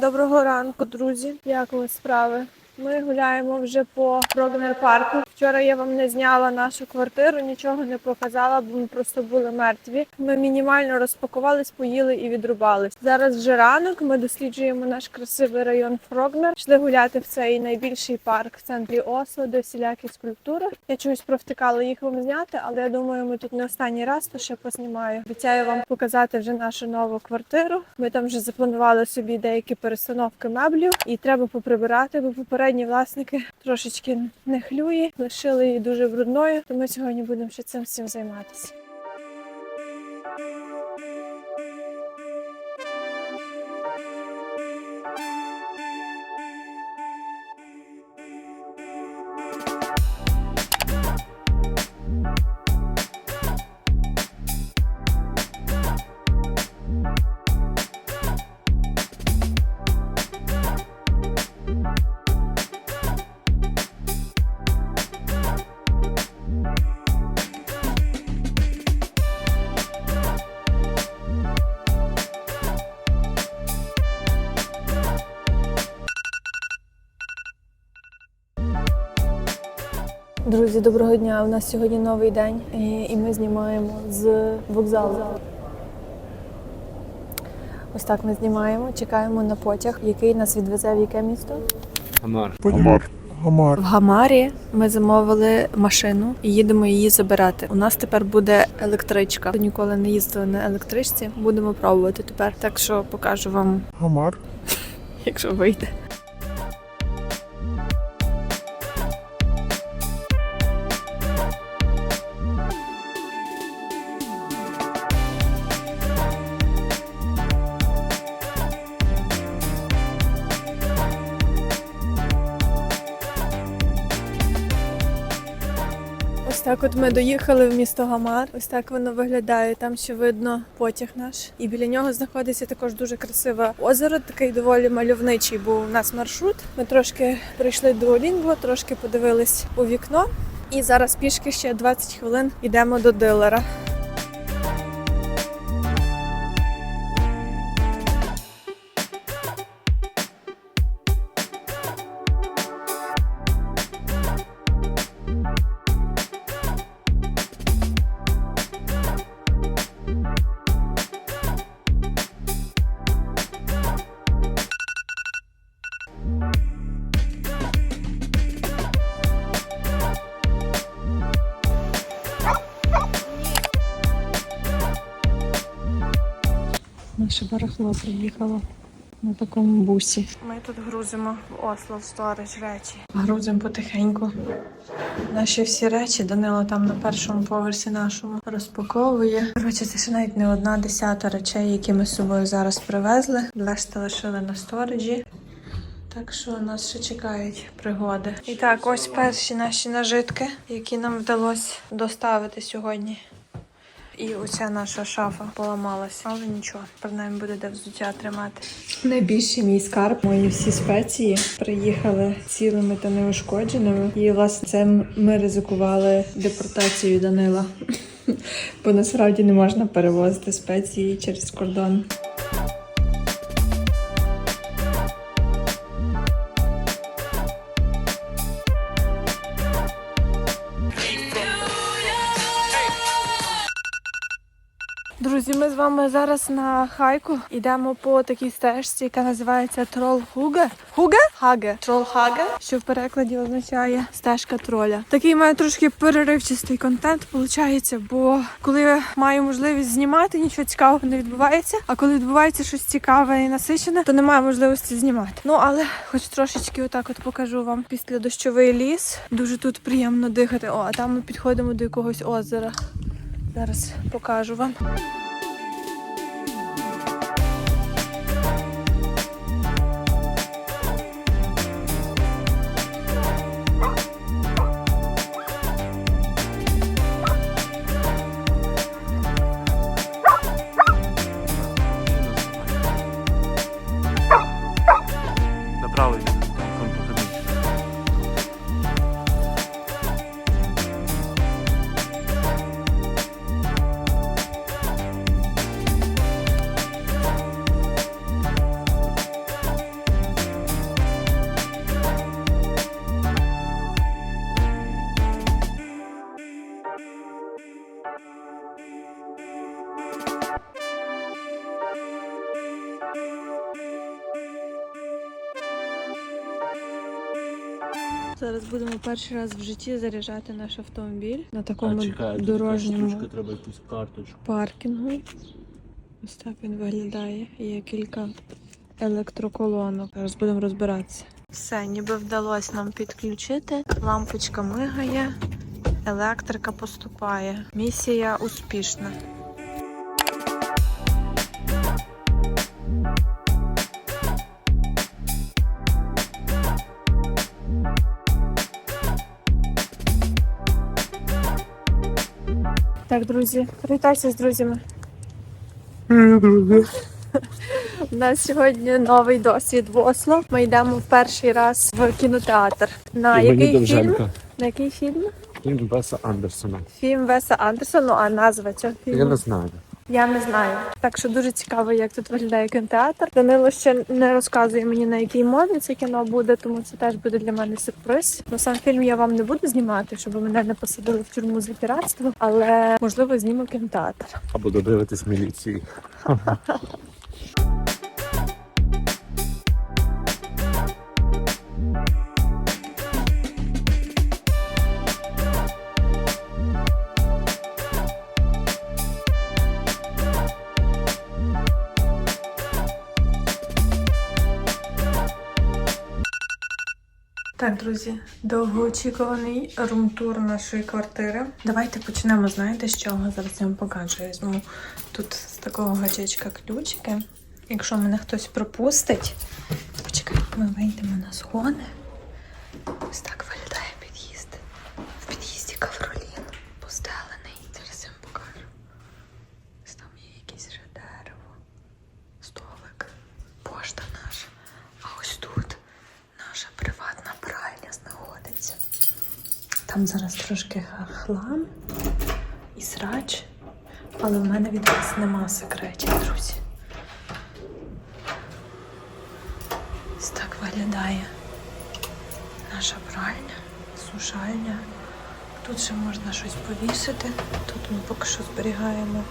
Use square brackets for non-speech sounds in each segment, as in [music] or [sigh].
Доброго ранку, друзі. Як у вас справи? Ми гуляємо вже по Рогнер парку. Вчора я вам не зняла нашу квартиру, нічого не показала, бо ми просто були мертві. Ми мінімально розпакувались, поїли і відрубались. Зараз вже ранок. Ми досліджуємо наш красивий район Фрогнер. Пішли гуляти в цей найбільший парк в центрі Осло, де всілякі скульптури. Я чогось провтикала їх вам зняти, але я думаю, ми тут не останній раз, то ще познімаю. Обіцяю вам показати вже нашу нову квартиру. Ми там вже запланували собі деякі перестановки меблів, і треба поприбирати, бо попередні власники трошечки нехлюї, лишили її дуже брудною. То ми сьогодні будемо ще цим всім займатися. Друзі, доброго дня! У нас сьогодні новий день, і ми знімаємо з вокзалу. Ось так ми знімаємо, чекаємо на потяг, який нас відвезе в яке місто. Амар. Гамар. Гамар. В Гамарі ми замовили машину і їдемо її забирати. У нас тепер буде електричка. Ніколи не їздили на електричці. Будемо пробувати тепер. Так що покажу вам, Гамар. [laughs] якщо вийде. Так от ми доїхали в місто Гамар. Ось так воно виглядає. Там ще видно потяг наш. І біля нього знаходиться також дуже красиве озеро, такий доволі мальовничий був у нас маршрут. Ми трошки прийшли до Олінго, трошки подивились у вікно. І зараз пішки ще 20 хвилин йдемо до дилера. Наше барахло приїхало на такому бусі. Ми тут грузимо в Осло в сторож речі. Грузимо потихеньку. Наші всі речі Данило там на першому поверсі нашому розпаковує. Коротше, це ще навіть не одна десята речей, які ми з собою зараз привезли. Решта лишили на сториджі. Так що нас ще чекають пригоди. І так, ось перші наші нажитки, які нам вдалося доставити сьогодні. І оця наша шафа поламалася, але нічого, принаймні буде де взуття тримати. Найбільший мій скарб, мої всі спеції приїхали цілими та неушкодженими. І власне це ми ризикували депортацією Данила. [laughs] Бо насправді не можна перевозити спеції через кордон. Друзі, ми з вами зараз на хайку йдемо по такій стежці, яка називається Трол Хуге. Хуге? Хаге. Трол Хаге, що в перекладі означає стежка троля. Такий має трошки переривчастий контент, виходить, бо коли маю можливість знімати, нічого цікавого не відбувається. А коли відбувається щось цікаве і насичене, то немає можливості знімати. Ну але хоч трошечки отак от покажу вам після дощовий ліс. Дуже тут приємно дихати. О, а там ми підходимо до якогось озера. Зараз покажу вам. Зараз будемо перший раз в житті заряджати наш автомобіль на такому дорожньому треба якусь карточку. паркінгу. Ось так він виглядає. Є кілька електроколонок. Зараз будемо розбиратися. Все, ніби вдалося нам підключити. Лампочка мигає, електрика поступає. Місія успішна. Так, друзі, привітайся з друзями. У нас сьогодні новий досвід в Осло. Ми йдемо в перший раз в кінотеатр. На який фільм? На який фільм? Фільм Веса Андерсона. Фільм Веса Андерсона, а назва цього Я не знаю. Я не знаю. Так що дуже цікаво, як тут виглядає кінотеатр. Данило ще не розказує мені на якій мові це кіно буде, тому це теж буде для мене сюрприз. Ну сам фільм я вам не буду знімати, щоб мене не посадили в тюрму за піратство, але можливо зніму кінотеатр. Або додивитись міліції. [laughs] Так, друзі, довгоочікуваний румтур нашої квартири. Давайте почнемо. Знаєте з чого? Зараз я вам покажу. Я візьму тут з такого гачечка ключики. Якщо мене хтось пропустить, почекай, ми вийдемо на сходи. Ось так виглядає під'їзд. В під'їзді Кавролін постелений. Зараз я вам покажу. Ось там є якесь вже дерево, столик, пошта наша. А ось тут наша приватна пральня знаходиться. Там зараз трошки хлам і срач, але в мене від вас нема секретів, друзі. Ось так виглядає наша пральня, сушальня. Тут ще можна щось повісити. Тут ми поки що зберігаємо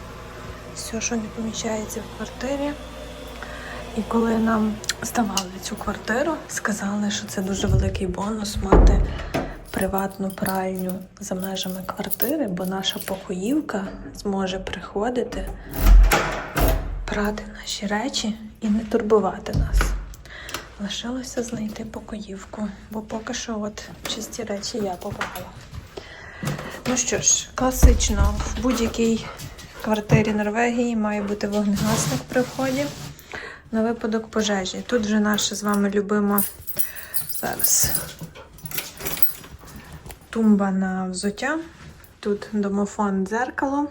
все, що не поміщається в квартирі. І коли нам здавали цю квартиру, сказали, що це дуже великий бонус мати приватну пральню за межами квартири, бо наша покоївка зможе приходити, прати наші речі і не турбувати нас. Лишилося знайти покоївку, бо поки що от чисті речі я побрала. Ну що ж, класично, в будь-якій квартирі Норвегії має бути вогнегасник при вході на випадок пожежі. Тут вже наша з вами любима зараз тумба на взуття. Тут домофон дзеркало.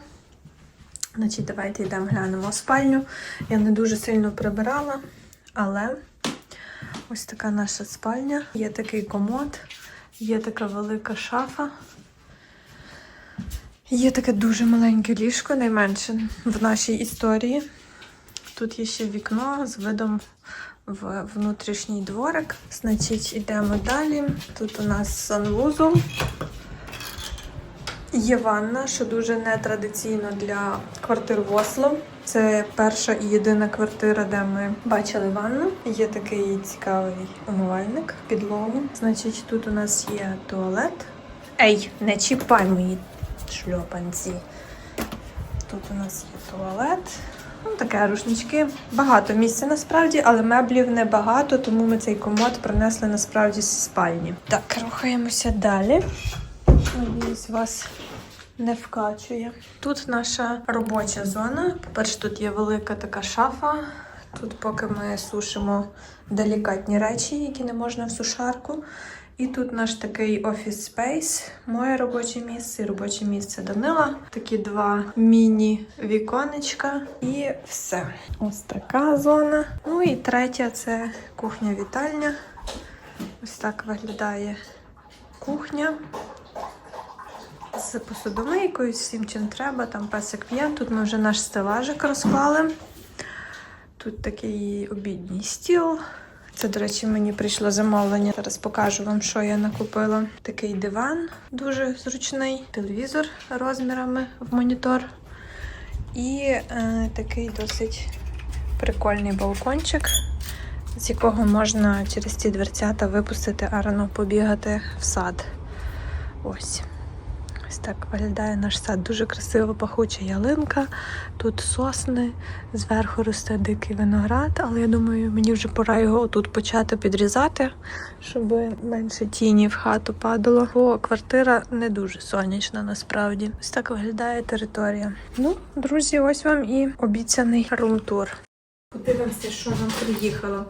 Значить, давайте йдемо глянемо спальню. Я не дуже сильно прибирала, але ось така наша спальня. Є такий комод, є така велика шафа. Є таке дуже маленьке ліжко, найменше в нашій історії. Тут є ще вікно з видом в внутрішній дворик. Значить, йдемо далі. Тут у нас санвузол. Є ванна, що дуже нетрадиційно для квартир в Осло. Це перша і єдина квартира, де ми бачили ванну. Є такий цікавий умивальник, підлогу. Значить, тут у нас є туалет. Ей, не чіпай мої шльопанці. Тут у нас є туалет. Ну, таке рушнички. Багато місця насправді, але меблів небагато, тому ми цей комод принесли насправді зі спальні. Так, рухаємося далі. Надіюсь, вас не вкачує. Тут наша робоча зона. По-перше, тут є велика така шафа. Тут, поки ми сушимо делікатні речі, які не можна в сушарку. І тут наш такий офіс спейс, моє робоче місце і робоче місце Данила. Такі два міні-віконечка і все. Ось така зона. Ну і третя це кухня-вітальня. Ось так виглядає кухня. З посудомийкою, з всім чим треба, там песик п'є. Тут ми вже наш стелажик розклали. Тут такий обідній стіл. Це, до речі, мені прийшло замовлення. Зараз покажу вам, що я накупила. Такий диван дуже зручний, телевізор розмірами в монітор. І е, такий досить прикольний балкончик з якого можна через ці дверцята випустити Арану побігати в сад. Ось. Ось так виглядає наш сад. Дуже красива пахуча ялинка. Тут сосни, зверху росте дикий виноград, але я думаю, мені вже пора його тут почати підрізати, щоб менше тіні в хату падало. Бо квартира не дуже сонячна насправді. Ось так виглядає територія. Ну, друзі, ось вам і обіцяний рум-тур. Подивимося, що нам приїхало.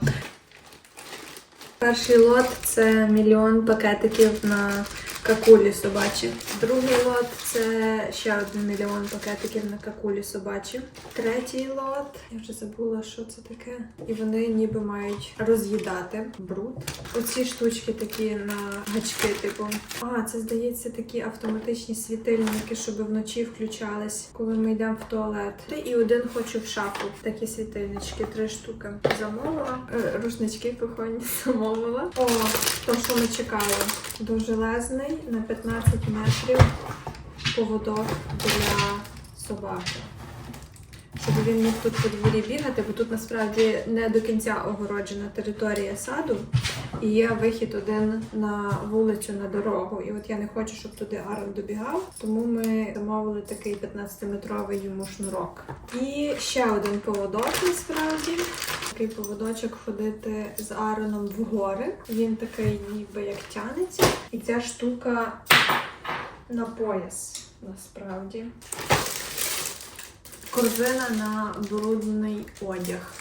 Перший лот це мільйон пакетиків на какулі собачі. Другий лот це ще один мільйон пакетиків на какулі собачі. Третій лот, я вже забула, що це таке. І вони ніби мають роз'їдати бруд. Оці штучки такі на гачки, типу. А, це здається такі автоматичні світильники, щоб вночі включались, коли ми йдемо в туалет. І один хочу в шафу. Такі світильнички, три штуки. Замовила. Е, Рушнички кухонні [laughs] замовила. О, то, що ми чекали. Довжелезний на 15 метрів поводок для собаки. Щоб він міг тут по дворі бігати, бо тут насправді не до кінця огороджена територія саду, і є вихід один на вулицю на дорогу. І от я не хочу, щоб туди Арон добігав, тому ми замовили такий 15-метровий йому шнурок. І ще один поводок насправді. Такий поводочок ходити з Ароном в гори. Він такий ніби як тянеться. І ця штука на пояс насправді. Корзина на брудний одяг.